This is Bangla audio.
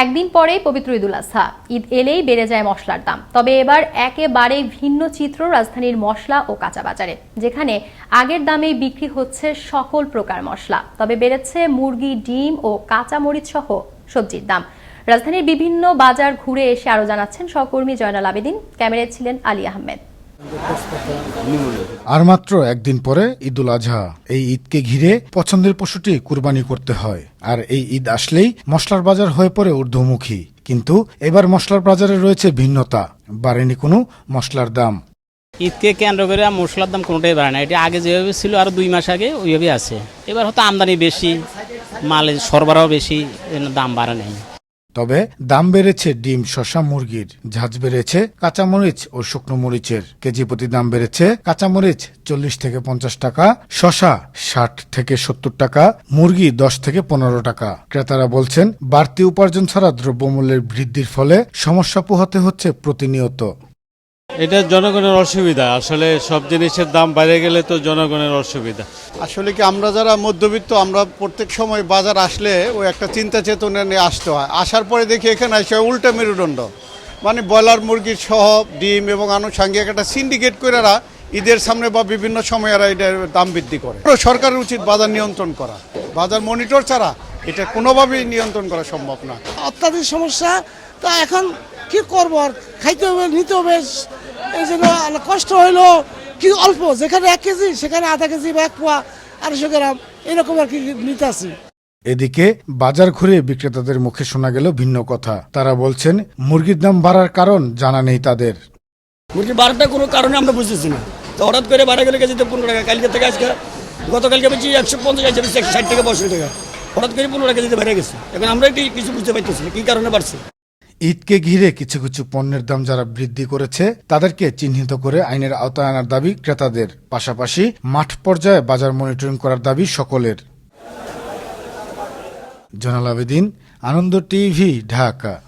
একদিন পরেই পবিত্র ঈদুল আজহা। ঈদ এলেই বেড়ে যায় মশলার দাম। তবে এবার একেবারেই ভিন্ন চিত্র রাজধানীর মশলা ও কাঁচা বাজারে, যেখানে আগের দামেই বিক্রি হচ্ছে সকল প্রকার মশলা। তবে বেড়েছে মুরগি, ডিম ও কাঁচা মরিচ সহ সবজির দাম। রাজধানীর বিভিন্ন বাজার ঘুরে এসে আরও জানাচ্ছেন সহকর্মী জয়নাল আবেদিন। ক্যামেরায় ছিলেন আলী আহমেদ। আর মাত্র একদিন পরে ঈদুল আজহা, এই ঈদকে ঘিরে পছন্দের পশুটি কুরবানি করতে হয়। আর এই ঈদ আসলেই মশলার বাজার হয়ে পড়ে ঊর্ধ্বমুখী। কিন্তু এবার মশলার বাজারে রয়েছে ভিন্নতা, বাড়েনি কোনো মশলার দাম। ঈদকে কেন্দ্র করে মশলার দাম কোনোটাই বাড়ে না। এটা আগে যেভাবে ছিল আরও দুই মাস আগে ওইভাবে আছে। এবার হয়তো আমদানি বেশি, মালের সরবরাহ বেশি দাম বাড়ে নাই। তবে দাম বেড়েছে ডিম শশা মুরগির। ঝাঁজ বেড়েছে কাঁচামরিচ ও শুকনো মরিচের। কেজি প্রতি দাম বেড়েছে কাঁচামরিচ চল্লিশ থেকে পঞ্চাশ টাকা শশা ষাট থেকে সত্তর টাকা, মুরগি দশ থেকে পনেরো টাকা। ক্রেতারা বলছেন, বাড়তি উপার্জন ছাড়া দ্রব্যমূল্যের বৃদ্ধির ফলে সমস্যা পোহাতে হচ্ছে প্রতিনিয়ত। এটা জনগণের অসুবিধা। আসলে সব জিনিসের দাম বাইরে গেলে তো জনগণের অসুবিধা। আসলে কি আমরা যারা মধ্যবিত্ত আমরা প্রত্যেক সময় বাজার আসলে ওই একটা চিন্তা চেতনা নিয়ে আসতে হয়। আসার পরে দেখি এখানে আসে উল্টা মেরুদণ্ড। মানে ব্রয়লার মুরগির সহ ডিম এবং আনুষঙ্গিক একটা সিন্ডিকেট করে এরা ঈদের সামনে বা বিভিন্ন সময় এরা এটার দাম বৃদ্ধি করে। সরকারের উচিত বাজার নিয়ন্ত্রণ করা। বাজার মনিটর ছাড়া এটা কোনোভাবেই নিয়ন্ত্রণ করা সম্ভব না। অত্যাধিক সমস্যা তা এখন কি করব আর? খাইতে হবে নিতে হবে এই জন্য কষ্ট হইল কি অল্প যেখানে এক কেজি সেখানে আধা কেজি বা এক পোয়া আড়াইশো গ্রাম এরকম আর কি নিতে আসি। এদিকে বাজার ঘুরে বিক্রেতাদের মুখে শোনা গেল ভিন্ন কথা। তারা বলছেন মুরগির দাম বাড়ার কারণ জানা নেই তাদের। মুরগি বাড়াটা কোনো কারণে আমরা বুঝতেছি না। তো হঠাৎ করে বাড়া গেলে কেজিতে পনেরো টাকা কালকে থেকে আজকে গতকালকে বেশি একশো পঞ্চাশ আছে একশো ষাট টাকা পঁয়ষট্টি টাকা। হঠাৎ করে পনেরো টাকা কেজিতে বেড়ে গেছে। এখন আমরা একটু কিছু বুঝতে পারতেছি না কী কারণে বাড়ছে? ঈদকে ঘিরে কিছু কিছু পণ্যের দাম যারা বৃদ্ধি করেছে, তাদেরকে চিহ্নিত করে আইনের আওতায় আনার দাবি ক্রেতাদের। পাশাপাশি মাঠ পর্যায়ে বাজার মনিটরিং করার দাবি সকলের। জনাল আবেদিন, আনন্দ টিভি, ঢাকা।